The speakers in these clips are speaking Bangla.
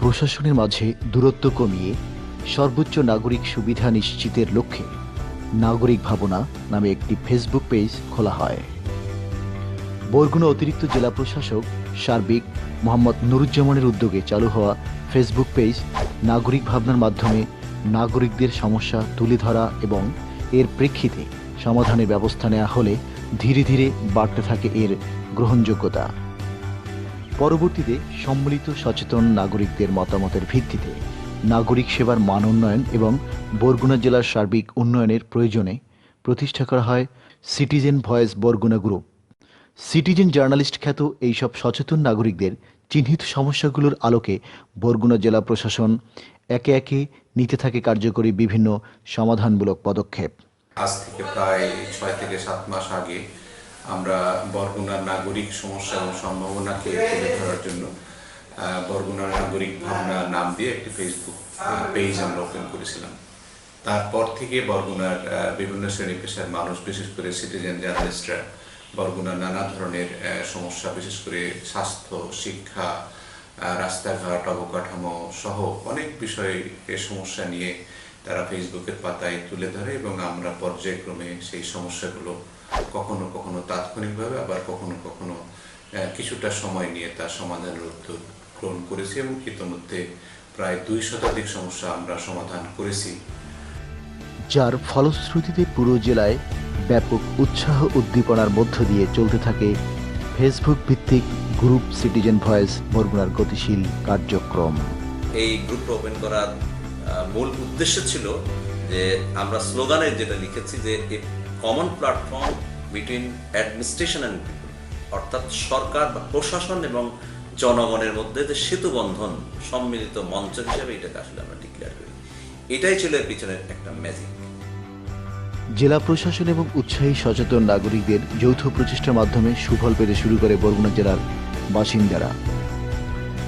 প্রশাসনের মাঝে দূরত্ব কমিয়ে সর্বোচ্চ নাগরিক সুবিধা নিশ্চিতের লক্ষ্যে নাগরিক ভাবনা নামে একটি ফেসবুক পেজ খোলা হয়। বরগুনা অতিরিক্ত জেলা প্রশাসক সার্বিক মোহাম্মদ নুরুজ্জামানের উদ্যোগে চালু হওয়া ফেসবুক পেজ নাগরিক ভাবনার মাধ্যমে নাগরিকদের সমস্যা তুলে ধরা এবং এর প্রেক্ষিতে সমাধানের ব্যবস্থা নেওয়া হলে ধীরে ধীরে বাড়তে থাকে এর গ্রহণযোগ্যতা। পরবর্তীতে সম্মিলিত সচেতন নাগরিকদের মতামতের ভিত্তিতে নাগরিক সেবার মান উন্নয়ন এবং বরগুনা জেলার সার্বিক উন্নয়নের প্রয়োজনে প্রতিষ্ঠা করা হয় citizen voice Barguna group. Citizen journalist খ্যাত এইসব সচেতন নাগরিকদের চিহ্নিত সমস্যাগুলোর আলোকে বরগুনা জেলা প্রশাসন একে একে নিতে থাকে কার্যকরী বিভিন্ন সমাধানমূলক পদক্ষেপ। আজ থেকে প্রায় ছয় থেকে সাত মাস আগে আমরা বরগুনার নাগরিক সমস্যা এবং সম্ভাবনাকে তুলে ধরার জন্য বরগুনার নাগরিক ভাবনা নাম দিয়ে একটি ফেসবুক পেজ আমরা ওপেন করেছিলাম। তারপর থেকে বরগুনার বিভিন্ন শ্রেণি পেশার মানুষ, বিশেষ করে সিটিজেন জার্নালিস্টরা বরগুনার নানা ধরনের সমস্যা, বিশেষ করে স্বাস্থ্য, শিক্ষা রাস্তাঘাট, অবকাঠামো সহ অনেক বিষয়ে সমস্যা নিয়ে তারা ফেসবুকের পাতায় তুলে ধরে এবং আমরা পর্যায়ক্রমে সেই সমস্যাগুলো কখনো কখনো তাৎক্ষণিকভাবে আবার কখনো কখনো আহ, কিছুটা সময় নিয়ে তার সমাধানের উদ্যোগ গ্রহণ করেছি এবং ইতিমধ্যে প্রায় দুই শতাধিক সমস্যা আমরা সমাধান করেছি। যার ফলশ্রুতিতে পুরো জেলায় ব্যাপক উৎসাহ উদ্দীপনার মধ্য দিয়ে চলতে থাকে ফেসবুক ভিত্তিক গ্রুপ সিটিজেন ভয়েস বরগুনার গতিশীল কার্যক্রম। এই গ্রুপ ওপেন করার আহ, মূল উদ্দেশ্য ছিল যে আমরা স্লোগানে যেটা লিখেছি যে common platform between administration and people অর্থাৎ সরকার বা প্রশাসন এবং জনগণের মধ্যে যে সেতু বন্ধন, সম্মিলিত মঞ্চ হিসেবে এটাকে আসলে আমরা ডিক্লেয়ার করি। এটাই ছিল এর পিছনের একটা ম্যাজিক জেলা প্রশাসন এবং উৎসাহী সচেতন নাগরিকদের যৌথ প্রচেষ্টার মাধ্যমে সুফল পেতে শুরু করে বরগুনা জেলার বাসিন্দারা।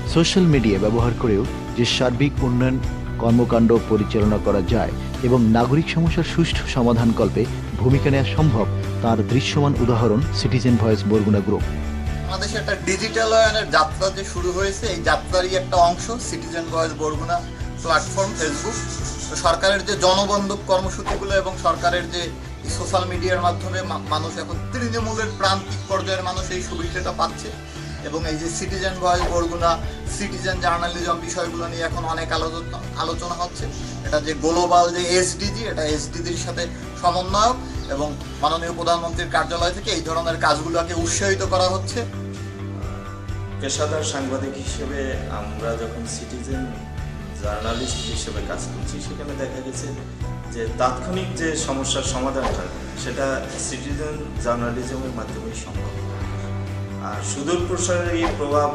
সোশ্যাল মিডিয়া ব্যবহার করেও যে সার্বিক উন্নয়ন কর্মকাণ্ড পরিচালনা করা যায় এবং নাগরিক সমস্যার সুষ্ঠু সমাধানকল্পে ভূমিকা নেওয়া সম্ভব, তার দৃশ্যমান উদাহরণ সিটিজেন ভয়েস বরগুনা গ্রুপ বাংলাদেশে একটা ডিজিটালায়নের যাত্রা যে শুরু হয়েছে, এই যাত্রারই একটা অংশ citizen voice Barguna platform Facebook সরকারের যে জনবন্ধব কর্মসূচিগুলো এবং সরকারের যে সোশ্যাল মিডিয়ার মাধ্যমে মানুষ এখন তৃণমূলের প্রান্তিক পর্যায়ের মানুষ এই সুবিধাটা পাচ্ছে। এবং এই যে citizen voice Barguna citizen journalism বিষয়গুলো নিয়ে এখন অনেক আলোচনা আলোচনা হচ্ছে। এটা যে গ্লোবাল যে এসডিজি এটা এসডিজির সাথে সমন্বয়ক। এবং মাননীয় প্রধানমন্ত্রীর কার্যালয় থেকে এই ধরনের কাজগুলোকে উৎসাহিত করা হচ্ছে। পেশাদার সাংবাদিক হিসেবে আমরা যখন সিটিজেন জার্নালিস্ট হিসেবে কাজ করছি, সেখানে দেখা গেছে যে তাৎক্ষণিক যে সমস্যার সমাধানটা, সেটা সিটিজেন জার্নালিজমের মাধ্যমেই সম্ভব। আর সুদূর প্রসারের এই প্রভাব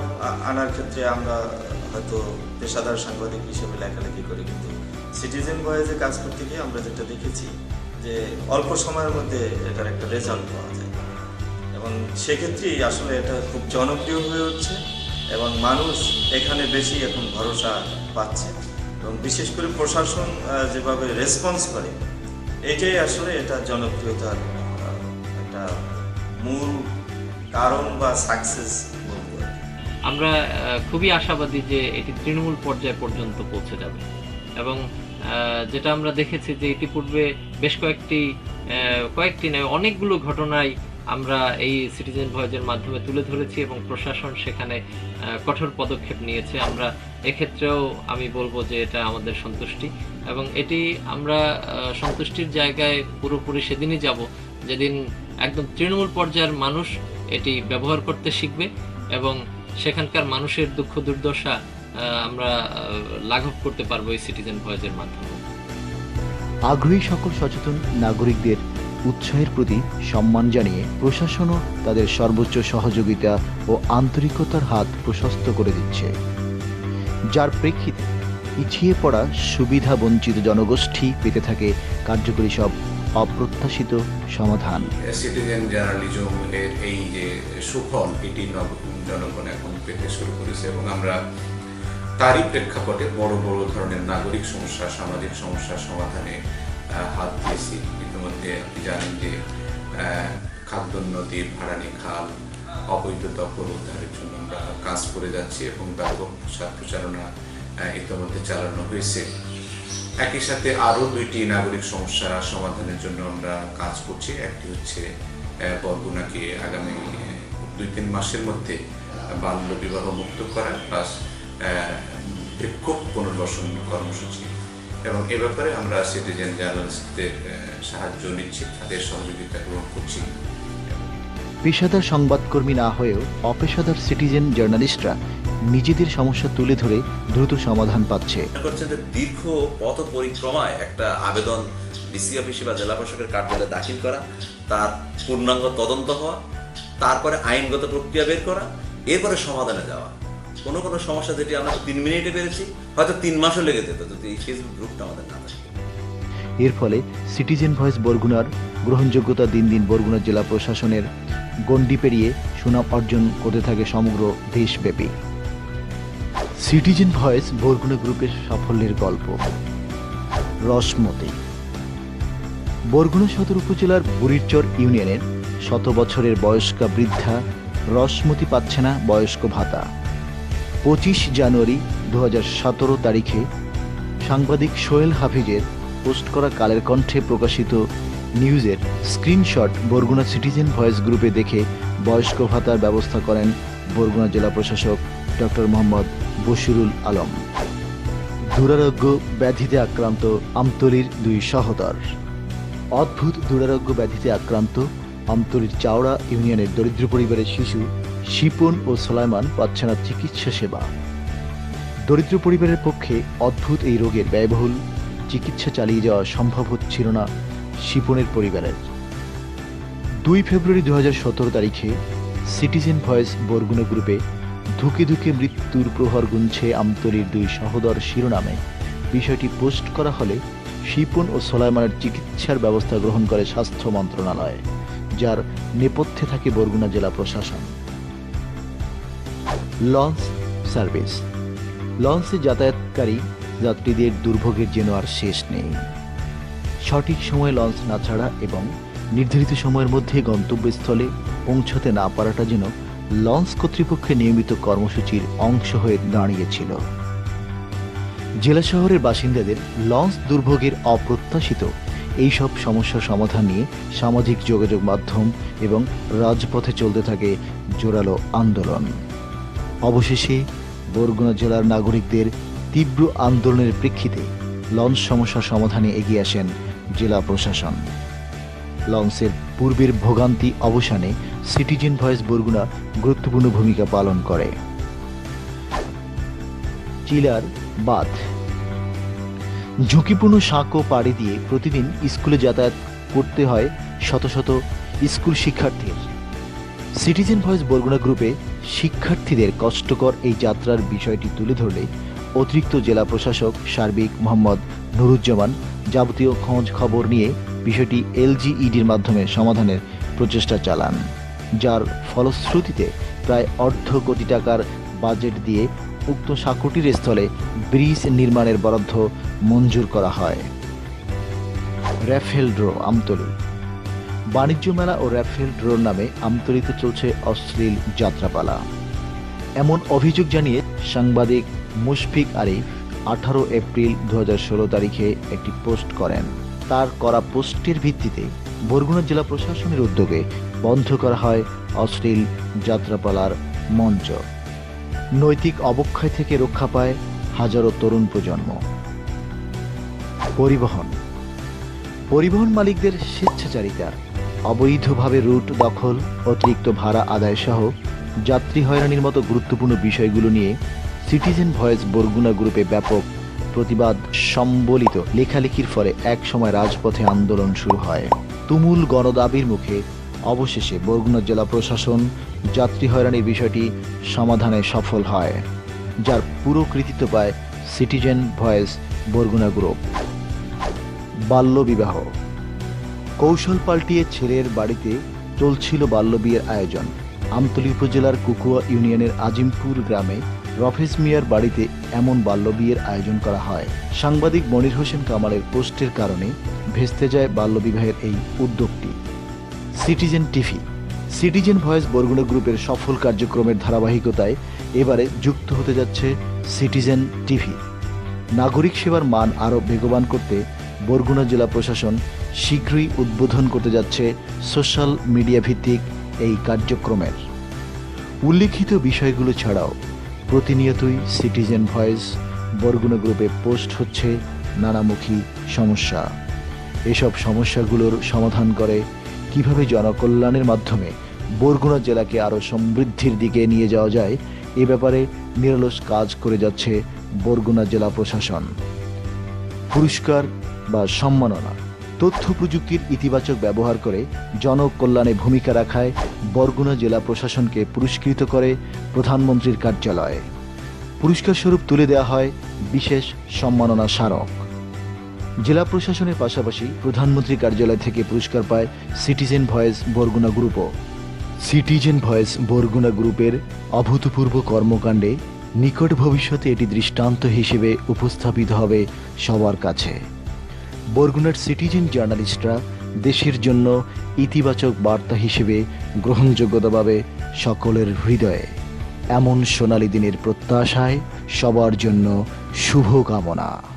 আনার ক্ষেত্রে আমরা হয়তো পেশাদার সাংবাদিক হিসেবে লেখালেখি করি, কিন্তু সিটিজেন ভয়েসে কাজ করতে গিয়ে আমরা যেটা দেখেছি যে অল্প সময়ের মধ্যে এটার একটা রেজাল্ট পাওয়া যায়। এবং সেক্ষেত্রেই আসলে এটা খুব জনপ্রিয় হয়ে উঠছে এবং মানুষ এখানে বেশি এখন ভরসা পাচ্ছে। এবং বিশেষ করে প্রশাসন যেভাবে রেসপন্স করে, এটাই আসলে এটা জনপ্রিয়তার একটা মূল কারণ বা সাকসেস। আমরা খুবই আশাবাদী যে এটি তৃণমূল পর্যায় পর্যন্ত পৌঁছে যাবে। এবং যেটা আমরা দেখেছি যে ইতিপূর্বে বেশ কয়েকটি কয়েকটি নয়, অনেকগুলো ঘটনায় আমরা এই সিটিজেন ভয়েজের মাধ্যমে তুলে ধরেছি এবং প্রশাসন সেখানে কঠোর পদক্ষেপ নিয়েছে। আমরা এক্ষেত্রেও আমি বলব যে এটা আমাদের সন্তুষ্টি এবং এটি আমরা সন্তুষ্টির জায়গায় পুরোপুরি সেদিনই যাব যেদিন একদম তৃণমূল পর্যায়ের মানুষ এটি ব্যবহার করতে শিখবে এবং সেখানকার মানুষের দুঃখ দুর্দশা আমরা লাঘব করতে পারব এই সিটিজেন ভয়েসের মাধ্যমে। আগ্রহী সকল সচেতন নাগরিকদের উৎসাহের প্রতি সম্মান জানিয়ে প্রশাসনও তাদের সর্বোচ্চ সহযোগিতা ও আন্তরিকতার হাত প্রশস্ত করে দিচ্ছে। যার প্রেক্ষিতে পিছিয়ে পড়া সুবিধা বঞ্চিত জনগোষ্ঠী পেতে থাকে কার্যকরী সব অপ্রত্যাশিত সমাধান। সিটিজেন জার্নালিজম এর এই যে সুফল এটি জনগণ এখন পেতে শুরু করেছে এবং আমরা তারই প্রেক্ষাপটে বড় বড় ধরনের নাগরিক সমস্যা সামাজিক সমস্যার সমাধানে হাত দিয়েছি। ইতিমধ্যে আপনি জানেন যে আহ, খাদ্য নদী ভাড়ানি খাল অবৈধ দখল উদ্ধারের জন্য আমরা কাজ করে যাচ্ছি এবং ব্যাপক প্রচার প্রচারণা ইতিমধ্যে চালানো হয়েছে। একই সাথে আরও দুইটি নাগরিক সমস্যা সমাধানের জন্য আমরা কাজ করছি। একটি হচ্ছে বরগুনাকে আগামী দুই তিন মাসের মধ্যে বাল্য বিবাহ মুক্ত করা প্লাস বিক্ষোভ পুনর্বাসন কর্মসূচি। এবং এ ব্যাপারে আমরা সিটিজেন জার্নালিস্টদের সাহায্য নিচ্ছি তাদের সহযোগিতা গ্রহণ করছি। পেশাদার সংবাদকর্মী না হয়েও অপেশাদার সিটিজেন জার্নালিস্টরা নিজেদের সমস্যা তুলে ধরে দ্রুত সমাধান পাচ্ছে। দীর্ঘ পথ পরিক্রমায় একটা আবেদন ডিসি অফিসে বা জেলা প্রশাসকের কার্যালয়ে দাখিল করা তার পূর্ণাঙ্গ তদন্ত হওয়া তারপরে আইনগত প্রক্রিয়া বের করা এরপরে সমাধানে যাওয়া। কোনো কোনো সমস্যা যেটি আমরা তিন মিনিটে পেরেছি, হয়তো তিন মাসও লেগে যেত যদি এই ফেসবুক গ্রুপটা আমাদের না থাকে। এর ফলে সিটিজেন ভয়েস বরগুনার গ্রহণযোগ্যতা দিন দিন বরগুনা জেলা প্রশাসনের গণ্ডি পেরিয়ে সুনাম অর্জন করতে থাকে সমগ্র দেশব্যাপী। সিটিজেন ভয়েস বরগুনা গ্রুপের সাফল্যের গল্প। রসমতি। বরগুনা সদর উপজেলার বুড়িরচর ইউনিয়নের শত বছরের বয়স্কা বৃদ্ধা রসমতি পাচ্ছে না বয়স্ক ভাতা। পঁচিশ জানুয়ারি দু হাজার সতেরো তারিখে সাংবাদিক সোহেল হাফিজের পোস্ট করা কালের কণ্ঠে প্রকাশিত নিউজের স্ক্রিনশট বরগুনা সিটিজেন ভয়েস গ্রুপে দেখে বয়স্ক ভাতার ব্যবস্থা করেন বরগুনা জেলা প্রশাসক ডক্টর মোহাম্মদ বশিরুল আলম। দুরারোগ্য ব্যাধিতে আক্রান্ত আমতলির দুই সহদর। অদ্ভুত দুরারোগ্য ব্যাধিতে আক্রান্ত আমতলির চাওড়া ইউনিয়নের দরিদ্র পরিবারের শিশু শিপন ও সোলাইমান পাচ্ছে না চিকিৎসা সেবা। দরিদ্র পরিবারের পক্ষে অদ্ভুত এই রোগের ব্যয়বহুল। চিকিৎসা চালিয়ে যাওয়া সম্ভব হচ্ছিল না শিপনের পরিবারের। দুই ফেব্রুয়ারি দুই হাজার সতেরো তারিখে সিটিজেন ভয়েস বরগুনা গ্রুপে ধুকে ধুকে মৃত্যুর প্রহর গুনছে আমতলির দুই সহোদর শিরোনামে। বিষয়টি পোস্ট করা হলে শিপন ও সোলাইমানের চিকিৎসার ব্যবস্থা গ্রহণ করে স্বাস্থ্য মন্ত্রণালয়, যার নেপথ্যে থাকে বরগুনা জেলা প্রশাসন। Launch service. লঞ্চে যাতায়াতকারী যাত্রীদের দুর্ভোগের যেন আর শেষ নেই। সঠিক সময়ে লঞ্চ না ছাড়া এবং নির্ধারিত সময়ের মধ্যে গন্তব্যস্থলে পৌঁছতে না পারাটা যেন লঞ্চ কর্তৃপক্ষের নিয়মিত কর্মসূচির অংশ হয়ে দাঁড়িয়েছিল। জেলা শহরের বাসিন্দাদের লঞ্চ দুর্ভোগের অপ্রত্যাশিত এইসব সমস্যার সমাধান নিয়ে সামাজিক যোগাযোগ মাধ্যম এবং রাজপথে চলতে থাকে জোরালো আন্দোলন। অবশেষে বরগুনা জেলার নাগরিকদের তীব্র আন্দোলনের প্রেক্ষিতে লঞ্চ সমস্যার সমাধানে এগিয়ে আসেন জেলা প্রশাসন। লঞ্চের পূর্বের ভোগান্তি অবসানে সিটিজেন ভয়েস বরগুনা গুরুত্বপূর্ণ ভূমিকা পালন করে। চিলার বাঁধ। ঝুঁকিপূর্ণ সাঁকো পাড়ি দিয়ে প্রতিদিন স্কুলে যাতায়াত করতে হয় শত শত স্কুল শিক্ষার্থীর। সিটিজেন ভয়েস বরগুনা গ্রুপে শিক্ষার্থীদের কষ্টকর এই যাত্রার বিষয়টি তুলে ধরলে অতিরিক্ত জেলা প্রশাসক সার্বিক মোহাম্মদ নুরুজ্জামান যাবতীয় খোঁজ খবর নিয়ে বিষয়টি এলজিইডির মাধ্যমে সমাধানের প্রচেষ্টা চালান, যার ফলশ্রুতিতে প্রায় অর্ধ কোটি টাকার বাজেট দিয়ে উক্ত সাঁকুটির স্থলে ব্রিজ নির্মাণের বরাদ্দ মঞ্জুর করা হয়। Raffle draw, Amtali. বাণিজ্য মেলা ও র্যাফেল ড্রোর নামে আমতলিতে চলছে অশ্লীল যাত্রাপালা। এমন অভিযোগ জানিয়ে সাংবাদিক মুশফিক আরিফ আঠারো এপ্রিল দু হাজার ষোলো তারিখে একটি পোস্ট করেন। তার করা পোস্টের ভিত্তিতে বরগুনা জেলা প্রশাসনের উদ্যোগে বন্ধ করা হয় অশ্লীল যাত্রাপালার মঞ্চ। নৈতিক অবক্ষয় থেকে রক্ষা পায় হাজারো তরুণ প্রজন্ম। পরিবহন। পরিবহন মালিকদের স্বেচ্ছাচারিতা অবৈধভাবে রুট, দখল, অতিরিক্ত ভাড়া আদায় সহ যাত্রী হয়রানির মতো গুরুত্বপূর্ণ বিষয়গুলো নিয়ে সিটিজেন ভয়েস বরগুনা গ্রুপে ব্যাপক প্রতিবাদ সম্বলিত লেখালেখির ফলে এক সময় রাজপথে আন্দোলন শুরু হয়। তুমুল গণদাবির মুখে অবশেষে বরগুনা জেলা প্রশাসন যাত্রী হয়রানির বিষয়টি সমাধানে সফল হয়, যার পুরো কৃতিত্ব পায় সিটিজেন ভয়েস বরগুনা গ্রুপ। বাল্যবিবাহ কৌশল পাল্টিয়ে ছেলের বাড়িতে চলছিল বাল্যবিয়ের আয়োজন। আমতলী উপজেলার কুকুয়া ইউনিয়নের আজিমপুর গ্রামে রফেজ মিয়ার বাড়িতে এমন বাল্যবিয়ের আয়োজন করা হয়। সাংবাদিক মনির হোসেন কামালের পোস্টের কারণে ভেস্তে যায় বাল্যবিবাহের এই উদ্যোগটি। Citizen TV. Citizen voice Barguna গ্রুপের সফল কার্যক্রমের ধারাবাহিকতায় এবারে যুক্ত হতে যাচ্ছে সিটিজেন টিভি। নাগরিক সেবার মান আরও বেগবান করতে বরগুনা জেলা প্রশাসন শীঘ্রই উদ্বোধন করতে যাচ্ছে সোশ্যাল মিডিয়া ভিত্তিক এই কার্যক্রমের। উল্লিখিত বিষয়গুলো ছাড়াও প্রতিনিয়তই সিটিজেন ভয়েস বরগুনা গ্রুপে পোস্ট হচ্ছে নানামুখী সমস্যা। এসব সমস্যাগুলোর সমাধান করে কীভাবে জনকল্যাণের মাধ্যমে বরগুনা জেলাকে আরও সমৃদ্ধির দিকে নিয়ে যাওয়া যায়, এ ব্যাপারে নিরলস কাজ করে যাচ্ছে বরগুনা জেলা প্রশাসন। পুরস্কার বা সম্মাননা তথ্য প্রযুক্তির ইতিবাচক ব্যবহার করে জনকল্যাণে ভূমিকা রাখায় বরগুনা জেলা প্রশাসনকে পুরস্কৃত করে প্রধানমন্ত্রীর কার্যালয়। পুরস্কার স্বরূপ তুলে দেওয়া হয় বিশেষ সম্মাননা স্মারক। জেলা প্রশাসনের পাশাপাশি প্রধানমন্ত্রী কার্যালয় থেকে পুরস্কার পায় সিটিজেন ভয়েস বরগুনা গ্রুপও সিটিজেন ভয়েস বরগুনা গ্রুপের অভূতপূর্ব কর্মকাণ্ডে নিকট ভবিষ্যতে এটি দৃষ্টান্ত হিসেবে উপস্থাপিত হবে সবার কাছে। বরগুনার সিটিজেন জার্নালিস্টরা দেশের জন্য ইতিবাচক বার্তা হিসেবে গ্রহণযোগ্যতাভাবে সকলের হৃদয়ে এমন সোনালি দিনের প্রত্যাশায় সবার জন্য শুভকামনা।